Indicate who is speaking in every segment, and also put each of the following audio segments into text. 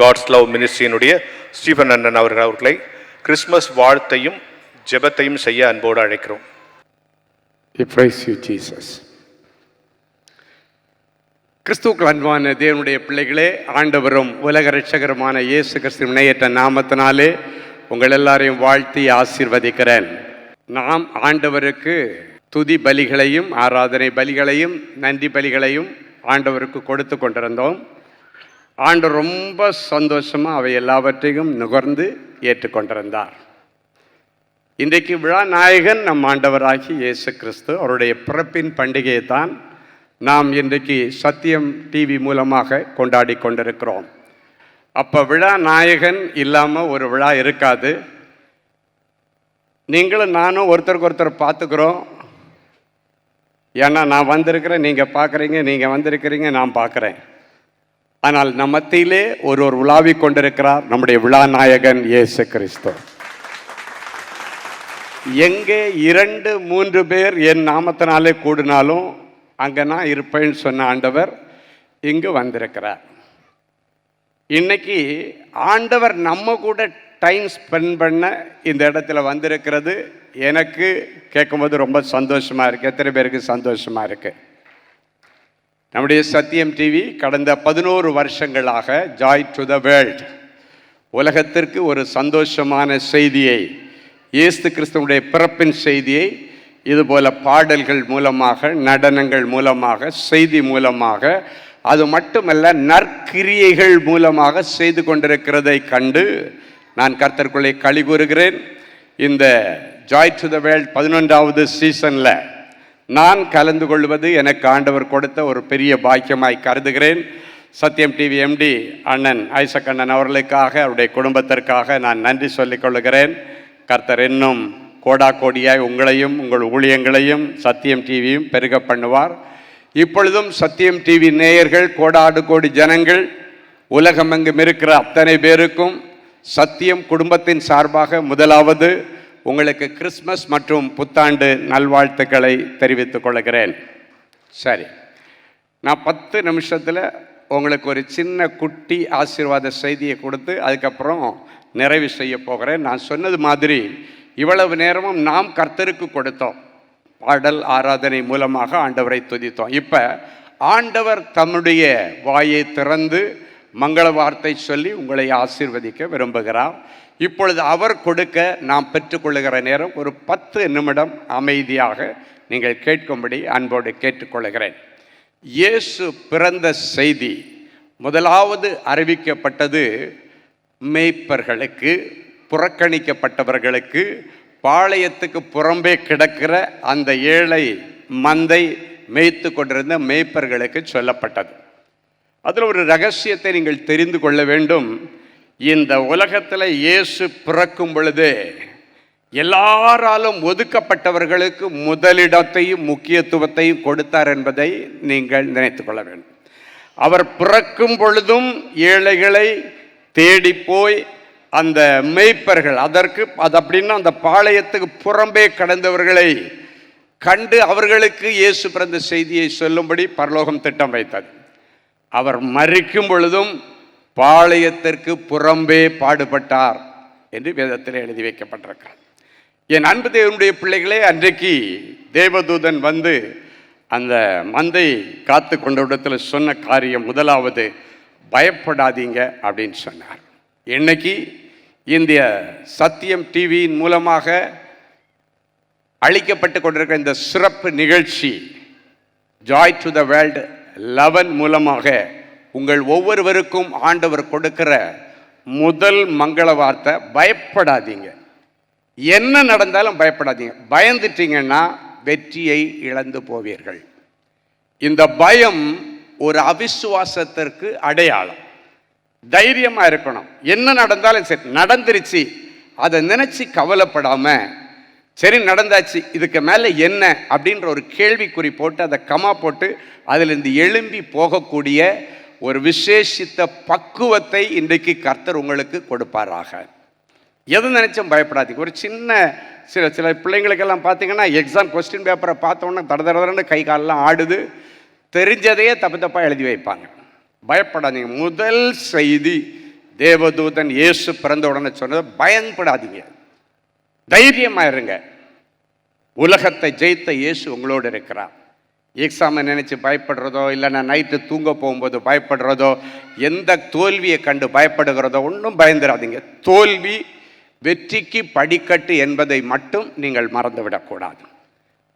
Speaker 1: God's love மினிஸ்ட்ரியினுடைய Stephen அண்ணன் அவர்கள் அவர்களை கிறிஸ்மஸ் வாழ்த்தையும் ஜெபத்தையும் செய்ய அன்போடு அழைக்கிறோம்.
Speaker 2: கிறிஸ்துக்கள் அன்பான தேவனுடைய பிள்ளைகளே ஆண்டவரும் உலக ரட்சகருமான இயேசு கிறிஸ்து இணையற்ற நாமத்தினாலே உங்கள் எல்லாரையும் வாழ்த்தி ஆசீர்வதிக்கிறேன். நாம் ஆண்டவருக்கு துதி பலிகளையும் ஆராதனை பலிகளையும் நன்றி பலிகளையும் ஆண்டவருக்கு கொடுத்து கொண்டிருந்தோம். ஆண்டு ரொம்ப சந்தோஷமாக அவை எல்லாவற்றையும் நுகர்ந்து ஏற்றுக்கொண்டிருந்தார். இன்றைக்கு விழா நாயகன் நம் ஆண்டவராகி இயேசு கிறிஸ்து அவருடைய பிறப்பின் பண்டிகையை தான் நாம் இன்றைக்கு சத்தியம் டிவி மூலமாக கொண்டாடி கொண்டிருக்கிறோம். அப்போ விழா நாயகன் இல்லாமல் ஒரு விழா இருக்காது. நீங்களும் நானும் ஒருத்தருக்கு ஒருத்தர் பார்த்துக்கிறோம். ஏன்னா நான் வந்திருக்கிறேன் நீங்கள் பார்க்குறீங்க நீங்கள் வந்திருக்கிறீங்க நான் பார்க்குறேன். ஆனால் நம் மத்தியிலே ஒரு ஒரு உலாவிக் கொண்டிருக்கிறார் நம்முடைய விழா நாயகன் இயேசு கிறிஸ்து. எங்கே இரண்டு மூன்று பேர் என் நாமத்தினாலே கூடினாலும் அங்கே நான் இருப்பேன்னு சொன்ன ஆண்டவர் இங்கு வந்திருக்கிறார். இன்னைக்கு ஆண்டவர் நம்ம கூட டைம் ஸ்பெண்ட் பண்ண இந்த இடத்துல வந்திருக்கிறது. எனக்கு கேட்கும்போது ரொம்ப சந்தோஷமாக இருக்குது எத்தனை பேருக்கு சந்தோஷமாக இருக்குது நம்முடைய சத்தியம் டிவி கடந்த பதினோரு வருஷங்களாக ஜாய் டு த வேர்ல்ட் உலகத்திற்கு ஒரு சந்தோஷமான செய்தியை இயேசு கிறிஸ்துவுடைய பிறப்பின் செய்தியை இதுபோல பாடல்கள் மூலமாக நடனங்கள் மூலமாக செய்தி மூலமாக அது மட்டுமல்ல நற்கிரியைகள் மூலமாக செய்து கொண்டிருக்கிறதை கண்டு நான் கர்த்தருக்குள்ளே களி கூறுகிறேன். இந்த ஜாய் டு த வேர்ல்ட் பதினொன்றாவது சீசனில் நான் கலந்து கொள்வது எனக்கு ஆண்டவர் கொடுத்த ஒரு பெரிய பாக்கியமாய் கருதுகிறேன். சத்யம் டிவி எம்டி அண்ணன் ஐசக் அண்ணன் அவர்களுக்காக அவருடைய குடும்பத்திற்காக நான் நன்றி சொல்லிக் கொள்கிறேன். கர்த்தர் இன்னும் கோடா கோடியாய் உங்களையும் உங்கள் ஊழியங்களையும் சத்தியம் டிவியும் பெருக பண்ணுவார். இப்பொழுதும் சத்தியம் டிவி நேயர்கள் கோடாடு கோடி ஜனங்கள் உலகமெங்கும் இருக்கிற அத்தனை பேருக்கும் சத்தியம் குடும்பத்தின் சார்பாக முதலாவது உங்களுக்கு கிறிஸ்மஸ் மற்றும் புத்தாண்டு நல்வாழ்த்துக்களை தெரிவித்துக் கொள்கிறேன். சரி. நான் பத்து நிமிஷத்தில் உங்களுக்கு ஒரு சின்ன குட்டி ஆசீர்வாத செய்தியை கொடுத்து அதுக்கப்புறம் நிறைவு செய்ய போகிறேன். நான் சொன்னது மாதிரி இவ்வளவு நேரமும் நாம் கர்த்தருக்கு கொடுத்தோம். பாடல் ஆராதனை மூலமாக ஆண்டவரை துதித்தோம். இப்போ ஆண்டவர் தம்முடைய வாயை திறந்து மங்கள வார்த்தை சொல்லி உங்களை ஆசீர்வதிக்க விரும்புகிறார். இப்பொழுது அவர் கொடுக்க நாம் பெற்றுக்கொள்ளுகிற நேரம் ஒரு பத்து நிமிடம் அமைதியாக நீங்கள் கேட்கும்படி அன்போடு கேட்டுக்கொள்கிறேன். இயேசு பிறந்த செய்தி முதலாவது அறிவிக்கப்பட்டது மேய்ப்பர்களுக்கு புறக்கணிக்கப்பட்டவர்களுக்கு பாளையத்துக்கு புறம்பே கிடக்கிற அந்த ஏழை மந்தை மேய்த்து கொண்டிருந்த மேய்ப்பர்களுக்கு சொல்லப்பட்டது. அதில் ஒரு ரகசியத்தை நீங்கள் தெரிந்து கொள்ள வேண்டும். இந்த உலகத்தில் இயேசு பிறக்கும் பொழுது எல்லாராலும் ஒதுக்கப்பட்டவர்களுக்கு முதலிடத்தையும் முக்கியத்துவத்தையும் கொடுத்தார் என்பதை நீங்கள் நினைத்து கொள்ள வேண்டும். அவர் பிறக்கும் பொழுதும் ஏழைகளை தேடி போய் அந்த மெய்ப்பர்கள் அதற்கு அது அப்படின்னா அந்த பாளையத்துக்கு புறம்பே கடந்தவர்களை கண்டு அவர்களுக்கு இயேசு பிறந்த செய்தியை சொல்லும்படி பரலோகம் திட்டம் வைத்தது. அவர் மறிக்கும் பொழுதும் பாளையத்திற்கு புறம்பே பாடுபட்டார் என்று வேதத்தில் எழுதி வைக்கப்பட்டிருக்கிறார் என் அன்பு தேவனுடைய பிள்ளைகளே அன்றைக்கு தேவதூதன் வந்து அந்த மந்தை காத்து கொண்ட இடத்துல சொன்ன காரியம் முதலாவது பயப்படாதீங்க அப்படின்னு சொன்னார். இன்னைக்கு இந்திய சத்தியம் டிவியின் மூலமாக அளிக்கப்பட்டு கொண்டிருக்கிற இந்த சிறப்பு நிகழ்ச்சி Joy to the World eleven மூலமாக உங்கள் ஒவ்வொருவருக்கும் ஆண்டவர் கொடுக்கிற முதல் மங்கள வார்த்தை பயப்படாதீங்க. என்ன நடந்தாலும் பயப்படாதீங்க. பயந்துட்டீங்கன்னா வெற்றியை இழந்து போவீர்கள். இந்த பயம் ஒரு அவிசுவாசத்திற்கு அடையாளம். தைரியமாக இருக்கணும். என்ன நடந்தாலும் சரி நடந்துருச்சு. அதை நினச்சி கவலைப்படாமல் சரி நடந்தாச்சு. இதுக்கு மேலே என்ன? அப்படின்ற ஒரு கேள்விக்குறி போட்டு அதை கமா போட்டு அதிலிருந்து எழும்பி போகக்கூடிய ஒரு விசேஷித்த பக்குவத்தை இன்றைக்கு கர்த்தர் உங்களுக்கு கொடுப்பாராக. எது நினைச்சும் பயப்படாதீங்க. ஒரு சின்ன சில சில பிள்ளைங்களுக்கெல்லாம் பார்த்தீங்கன்னா எக்ஸாம் கொஸ்டின் பேப்பரை பார்த்தோன்னே தட தடன்னு கை காலெல்லாம் ஆடுது. தெரிஞ்சதையே தப்பு தப்பாக எழுதி வைப்பாங்க. பயப்படாதீங்க. முதல் செய்தி தேவதூதன் இயேசு பிறந்த உடனே சொன்னது பயன்படாதீங்க. தைரியமாக இருங்க. உலகத்தை ஜெயித்த இயேசு உங்களோடு இருக்கிறார். எக்ஸாமை நினைச்சு பயப்படுறதோ இல்லைன்னா நைட்டு தூங்க போகும்போது பயப்படுறதோ எந்த தோல்வியை கண்டு பயப்படுகிறதோ ஒன்றும் பயந்துடாதீங்க தோல்வி வெற்றிக்கு படிக்கட்டு என்பதை மட்டும் நீங்கள் மறந்துவிடக்கூடாது.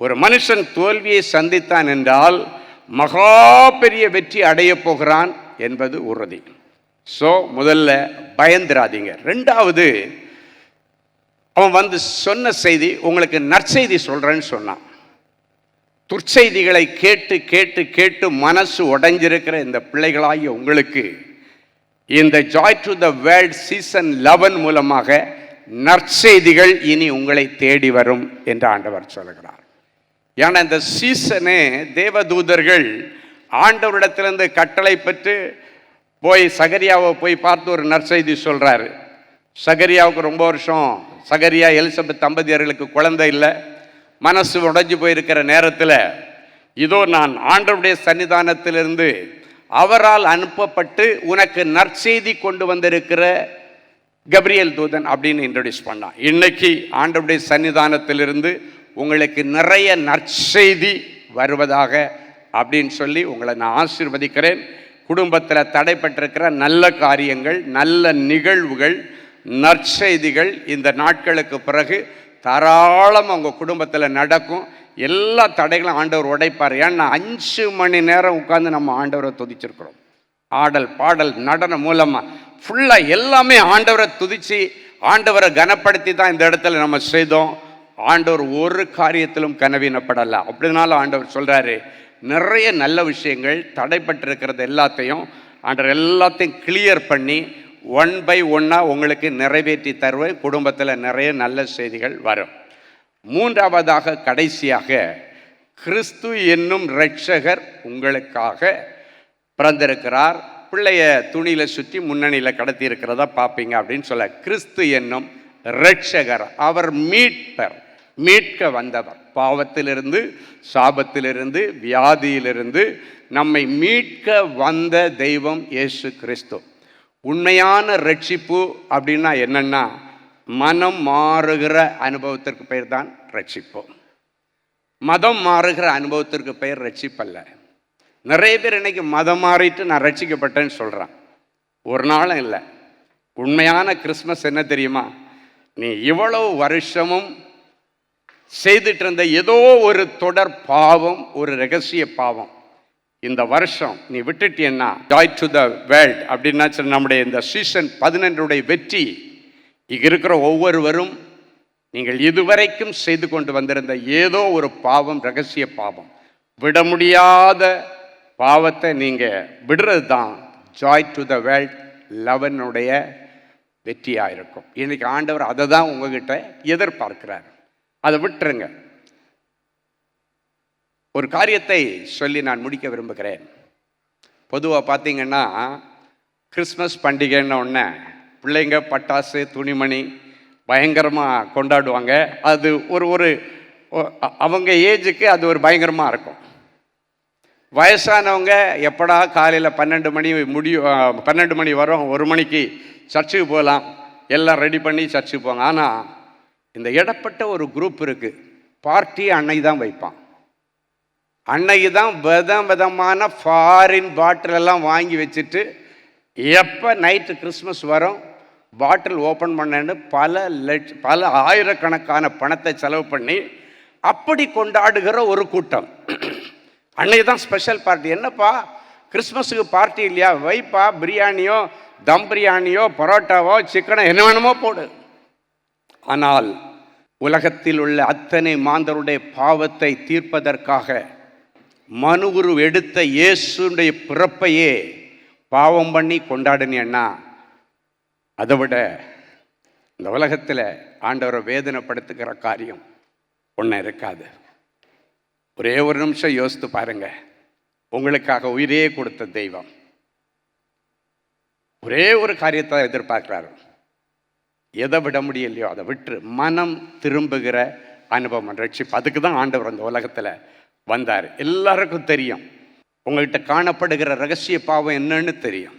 Speaker 2: ஒரு மனுஷன் தோல்வியை சந்தித்தான் என்றால் மகா பெரிய வெற்றி அடையப் போகிறான் என்பது உறுதி. ஸோ முதல்ல பயந்துராதீங்க. ரெண்டாவது அவன் வந்து சொன்ன செய்தி உங்களுக்கு நற்செய்தி சொல்கிறேன்னு சொன்னான். துர்ச்செய்திகளை கேட்டு கேட்டு கேட்டு மனசு உடைஞ்சிருக்கிற இந்த பிள்ளைகளாகிய உங்களுக்கு இந்த Joy to the World season eleven மூலமாக நற்செய்திகள் இனி உங்களை தேடி வரும் என்று ஆண்டவர் சொல்கிறார் ஏன்னா இந்த சீசனே தேவதூதர்கள் ஆண்டவரிடத்திலிருந்து கட்டளை பெற்று போய் சகரியாவை போய் பார்த்து ஒரு நற்செய்தி சொல்கிறாரு சகரியாவுக்கு ரொம்ப வருஷம். சகரியா எலிசபெத் தம்பதியர்களுக்கு குழந்தை இல்லை. மனசு உடைஞ்சு போயிருக்கிற நேரத்தில் இதோ நான் ஆண்டவருடைய சன்னிதானத்திலிருந்து அவரால் அனுப்பப்பட்டு உனக்கு நற்செய்தி கொண்டு வந்திருக்கிற கப்ரியல் தூதன் அப்படின்னு இன்ட்ரடியூஸ் பண்ணான். இன்னைக்கு ஆண்டவருடைய சன்னிதானத்திலிருந்து உங்களுக்கு நிறைய நற்செய்தி வருவதாக அப்படின்னு சொல்லி உங்களை நான் ஆசிர்வதிக்கிறேன். குடும்பத்தில் தடைப்பட்டிருக்கிற நல்ல காரியங்கள் நல்ல நிகழ்வுகள் நற்செய்திகள் இந்த நாட்களுக்கு பிறகு தாராளமாக உங்கள் குடும்பத்தில் நடக்கும். எல்லா தடைகளும் ஆண்டவர் உடைப்பார். ஏன்னா அஞ்சு மணி நேரம் உட்காந்து நம்ம ஆண்டவரை துதிச்சிருக்கிறோம். ஆடல் பாடல் நடனம் மூலமாக ஃபுல்லாக எல்லாமே ஆண்டவரை துதித்து ஆண்டவரை கனப்படுத்தி தான் இந்த இடத்துல நம்ம செய்தோம். ஆண்டவர் ஒரு காரியத்திலும் கனவீனப்படலை. அப்படினாலும் ஆண்டவர் சொல்கிறாரு நிறைய நல்ல விஷயங்கள் தடைப்பட்டிருக்கிறது எல்லாத்தையும் ஆண்டவர் எல்லாத்தையும் கிளியர் பண்ணி ஒன் பை ஒன்னாக உங்களுக்கு நிறைவேற்றி தருவேன். குடும்பத்தில் நிறைய நல்ல செய்திகள் வரும். மூன்றாவதாக கடைசியாக கிறிஸ்து என்னும் இரட்சகர் உங்களுக்காக பிறந்திருக்கிறார். பிள்ளைய துணியில் சுற்றி முன்னணியில் கடத்தி இருக்கிறதா பார்ப்பீங்க அப்படின்னு சொல்ல கிறிஸ்து என்னும் இரட்சகர் அவர் மீட்பர் மீட்க வந்தவர். பாவத்திலிருந்து சாபத்திலிருந்து வியாதியிலிருந்து நம்மை மீட்க வந்த தெய்வம் இயேசு கிறிஸ்து. உண்மையான ரட்சிப்பு அப்படின்னா என்னென்னா மனம் மாறுகிற அனுபவத்திற்கு பெயர் தான் ரட்சிப்பு. மதம் மாறுகிற அனுபவத்திற்கு பெயர் ரட்சிப்பல்ல. நிறைய பேர் இன்றைக்கி மதம் மாறிட்டு நான் ரட்சிக்கப்பட்டேன்னு சொல்கிறான் ஒரு நாளும் இல்லை. உண்மையான கிறிஸ்மஸ் என்ன தெரியுமா? நீ இவ்வளவு வருஷமும் செய்துட்டு இருந்த ஏதோ ஒரு தொடர் பாவம் ஒரு ரகசிய பாவம். இந்த வருஷம் நீ விட்டுட்டீன்னா ஜாய் டு த வேர்ல்ட் அப்படின்னா நம்முடைய இந்த சீசன் பதினெண்டுடைய வெற்றி. இங்கே இருக்கிற ஒவ்வொருவரும் நீங்கள் இதுவரைக்கும் செய்து கொண்டு வந்திருந்த ஏதோ ஒரு பாவம் ரகசிய பாவம். விட முடியாத பாவத்தை நீங்கள் விடுறது தான் ஜாய் டு த வேர்ல்ட் லெவனுடைய வெற்றியாக இருக்கும் இன்றைக்கி ஆண்டவர் அதை தான் உங்ககிட்ட எதிர்பார்க்கிறார். அதை விட்டுருங்க. ஒரு காரியத்தை சொல்லி நான் முடிக்க விரும்புகிறேன். பொதுவாக பார்த்தீங்கன்னா கிறிஸ்மஸ் பண்டிகைன்ன உடனே பிள்ளைங்க பட்டாசு துணிமணி பயங்கரமாக கொண்டாடுவாங்க. அது ஒரு ஒரு அவங்க ஏஜுக்கு அது ஒரு பயங்கரமாக இருக்கும். வயசானவங்க எப்படா காலையில் பன்னெண்டு மணி முடியும் பன்னெண்டு மணி வரும் ஒரு மணிக்கு சர்ச்சுக்கு போகலாம். எல்லாம் ரெடி பண்ணி சர்ச்சுக்கு போவாங்க. ஆனால் இந்த இடப்பட்ட ஒரு குரூப் இருக்குது பார்ட்டி அன்னைக்கு தான் வைப்பான். அன்னைக்கு தான் விதம் விதமான ஃபாரின் பாட்டிலெல்லாம் வாங்கி வச்சுட்டு எப்போ நைட்டு கிறிஸ்மஸ் வரும் பாட்டில் ஓப்பன் பண்ணேன்னு பல லட்ச பல ஆயிரக்கணக்கான பணத்தை செலவு பண்ணி அப்படி கொண்டாடுகிற ஒரு கூட்டம். அன்னைக்கு தான் ஸ்பெஷல் பார்ட்டி என்னப்பா? கிறிஸ்மஸுக்கு பார்ட்டி இல்லையா? வைப்பா பிரியாணியோ தம் பிரியாணியோ பரோட்டாவோ சிக்கனோ என்ன வேணுமோ போடு. ஆனால் உலகத்தில் உள்ள அத்தனை மாந்தருடைய பாவத்தை தீர்ப்பதற்காக மனுகுரு எடுத்த இயேசுடைய பிறப்பையே பாவம் பண்ணி கொண்டாடினேன்னா அதை விட இந்த உலகத்தில் ஆண்டவரை வேதனைப்படுத்துகிற காரியம் ஒன்றும் இருக்காது. ஒரே ஒரு நிமிஷம் யோசித்து பாருங்க. உங்களுக்காக உயிரே கொடுத்த தெய்வம். ஒரே ஒரு காரியத்தை எதிர்பார்க்குறாரு. எதை விட முடியலையோ அதை விட்டு மனம் திரும்புகிற அனுபவம். ரட்சிப்பு. அதுக்கு தான் ஆண்டவர் அந்த உலகத்தில் வந்தார். எல்லாருக்கும் தெரியும். உங்கள்கிட்ட காணப்படுகிற ரகசிய பாவம் என்னன்னு தெரியும்.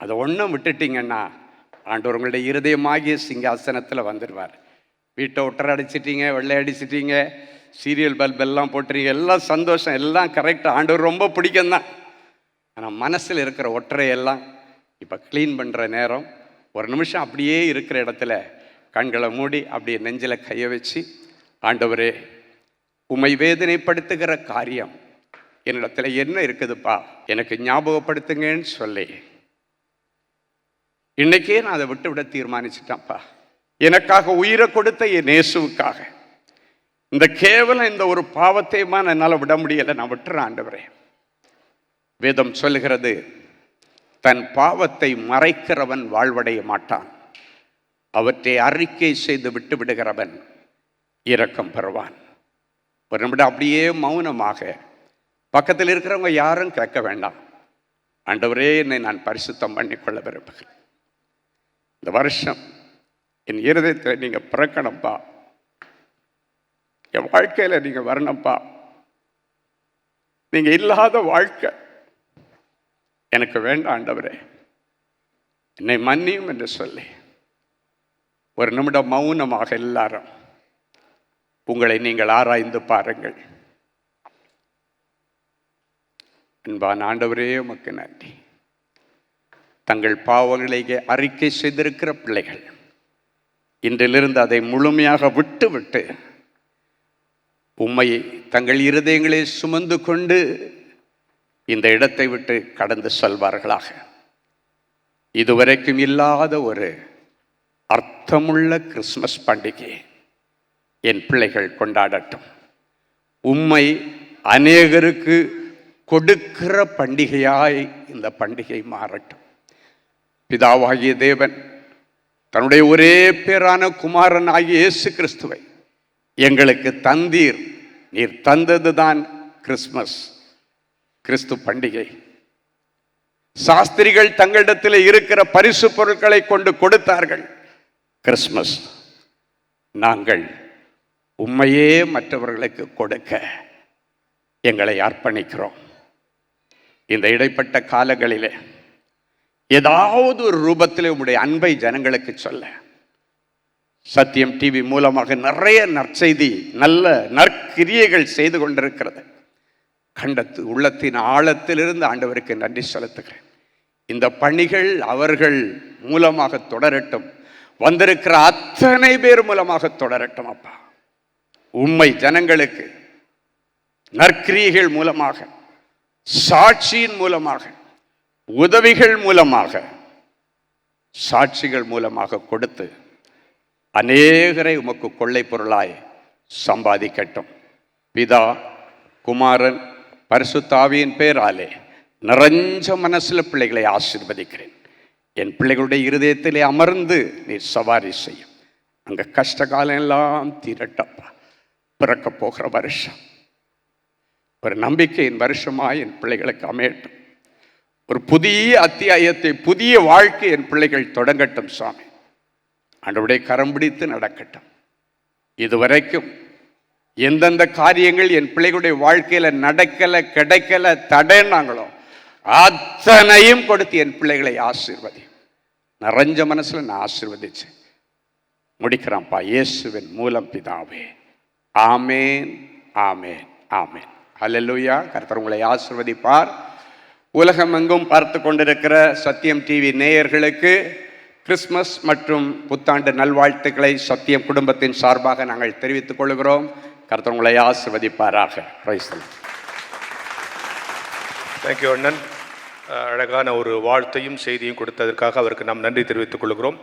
Speaker 2: அதை ஒன்றும் விட்டுட்டீங்கன்னா ஆண்டவர் உங்களுடைய இருதயமாகிய சிங்காசனத்தில் வந்துடுவார். வீட்டை ஒட்டரை அடிச்சிட்டீங்க வெள்ளை அடிச்சிட்டீங்க சீரியல் பல்ப் எல்லாம் போட்டுறீங்க எல்லாம் சந்தோஷம் எல்லாம் கரெக்டாக ஆண்டவர் ரொம்ப பிடிக்கும் தான் ஆனால் மனசில் இருக்கிற ஒற்றையெல்லாம் இப்போ க்ளீன் பண்ணுற நேரம். ஒரு நிமிஷம் அப்படியே இருக்கிற இடத்துல கண்களை மூடி அப்படியே நெஞ்சில் கையை வச்சு ஆண்டவரே உமை வேதனைப்படுத்துகிற காரியம். என்னிடத்துல என்ன இருக்குதுப்பா? எனக்கு ஞாபகப்படுத்துங்கன்னு சொல்லி. இன்னைக்கே நான் அதை விட்டு விட தீர்மானிச்சிட்டேன்ப்பா. எனக்காக உயிரை கொடுத்த என் நேசுவுக்காக இந்த கேவலம் இந்த ஒரு பாவத்தையுமா என்னால் விட முடியலை. நான் விட்டுறேன் ஆண்டவரே. வேதம் சொல்லுகிறது தன் பாவத்தை மறைக்கிறவன் வாழ்வடைய மாட்டான். அவற்றை அறிக்கை செய்து விட்டு விடுகிறவன் இரக்கம் பெறுவான். ஒரு நிமிடம் அப்படியே மௌனமாக பக்கத்தில் இருக்கிறவங்க யாரும் கேட்க வேண்டாம். ஆண்டவரே என்னை நான் பரிசுத்தம் பண்ணிக்கொள்ள விரும்புகிறேன். இந்த வருஷம் என் இருதயத்தில் நீங்கள் பிறக்கணும்ப்பா என் வாழ்க்கையில் நீங்கள் வரணும்ப்பா நீங்கள் இல்லாத வாழ்க்கை எனக்கு வேண்டாம் ஆண்டவரே. என்னை மன்னியும் என்று சொல்லி ஒரு நிமிடம் மௌனமாக எல்லாரும் உங்களை நீங்கள் ஆராய்ந்து பாருங்கள். அன்பான ஆண்டவரே உமக்கு நன்றி. தங்கள் பாவங்களை அறிக்கை செய்திருக்கிற பிள்ளைகள் இன்றிலிருந்து அதை முழுமையாக விட்டுவிட்டு விட்டு உம்மை தங்கள் இருதயங்களை சுமந்து கொண்டு இந்த இடத்தை விட்டு கடந்து செல்வார்களாக. இதுவரைக்கும் இல்லாத ஒரு அர்த்தமுள்ள கிறிஸ்மஸ் பண்டிகை. என் பிள்ளைகள் கொண்டாடட்டும். உம்மை அநேகருக்கு கொடுக்கிற பண்டிகையாய் இந்த பண்டிகை மாறட்டும். பிதாவாகிய தேவன் தன்னுடைய ஒரே பேரான குமாரன் ஆகிய இயேசு கிறிஸ்துவை எங்களுக்கு தந்தீர். நீர் தந்ததுதான் கிறிஸ்மஸ் கிறிஸ்து பண்டிகை. சாஸ்திரிகள் தங்களிடத்தில் இருக்கிற பரிசு பொருட்களை கொண்டு கொடுத்தார்கள். கிறிஸ்மஸ் நாங்கள் உண்மையே மற்றவர்களுக்கு கொடுக்க எங்களை அர்ப்பணிக்கிறோம். இந்த இடைப்பட்ட காலங்களிலே ஏதாவது ஒரு ரூபத்தில் உங்களுடைய அன்பை ஜனங்களுக்கு சொல்ல சத்தியம் டிவி மூலமாக நிறைய நற்செய்தி நல்ல நற்கிரியைகள் செய்து கொண்டிருக்கிறது. கண்டத்து உள்ளத்தின் ஆழத்திலிருந்து ஆண்டவருக்கு நன்றி செலுத்துகிறேன். இந்த பணிகள் அவர்கள் மூலமாக தொடரட்டும். வந்திருக்கிற அத்தனை பேர் மூலமாக தொடரட்டும் அப்பா. உண்மை ஜனங்களுக்கு நற்கிரியைகள் மூலமாக சாட்சியின் மூலமாக உதவிகள் மூலமாக சாட்சிகள் மூலமாக கொடுத்து அநேகரை உமக்கு கொள்ளை பொருளாய் சம்பாதிக்கட்டும். பிதா குமாரன் பரிசுத்தாவியின் பேராலே நிறைஞ்ச மனசில் பிள்ளைகளை ஆசிர்வதிக்கிறேன். என் பிள்ளைகளுடைய இருதயத்திலே அமர்ந்து நீ சவாரி செய்யும். அங்க கஷ்ட காலம் எல்லாம் தீரட்டப்பா. பிறக்க போகிற வருஷம். ஒரு நம்பிக்கையின் வருஷமாக என் பிள்ளைகளுக்கு அமையட்டும். ஒரு புதிய அத்தியாயத்தை புதிய வாழ்க்கை என் பிள்ளைகள் தொடங்கட்டும் சுவாமி. அன்றுடைய கரம் பிடித்து நடக்கட்டும். இதுவரைக்கும் எந்தெந்த காரியங்கள் என் பிள்ளைகளுடைய வாழ்க்கையில் நடக்கலை கிடைக்கல தடைன்னாங்களோ அத்தனையும் கொடுத்து என் பிள்ளைகளை ஆசீர்வதி. நிறைஞ்ச மனசில் நான் ஆசீர்வதிச்சேன் முடிக்கிறான்ப்பா. இயேசுவின் மூலம் பிதாவே. ஆமேன் ஆமேன் ஆமேன். ஹalleluya. கர்த்தர் உங்களை உலகம் உலகமெங்கும் பார்த்து கொண்டிருக்கிற சத்தியம் டிவி நேயர்களுக்கு கிறிஸ்மஸ் மற்றும் புத்தாண்டு நல்வாழ்த்துக்களை சத்தியம் குடும்பத்தின் சார்பாக நாங்கள் தெரிவித்துக் கொள்கிறோம். கர்த்தர் உங்களை ஆசிர்வதிப்பாராக.
Speaker 1: தேங்க்யூ அண்ணன். அழகான ஒரு வாழ்த்தையும் செய்தியும் கொடுத்ததற்காக அவருக்கு நாம் நன்றி தெரிவித்துக் கொள்கிறோம்.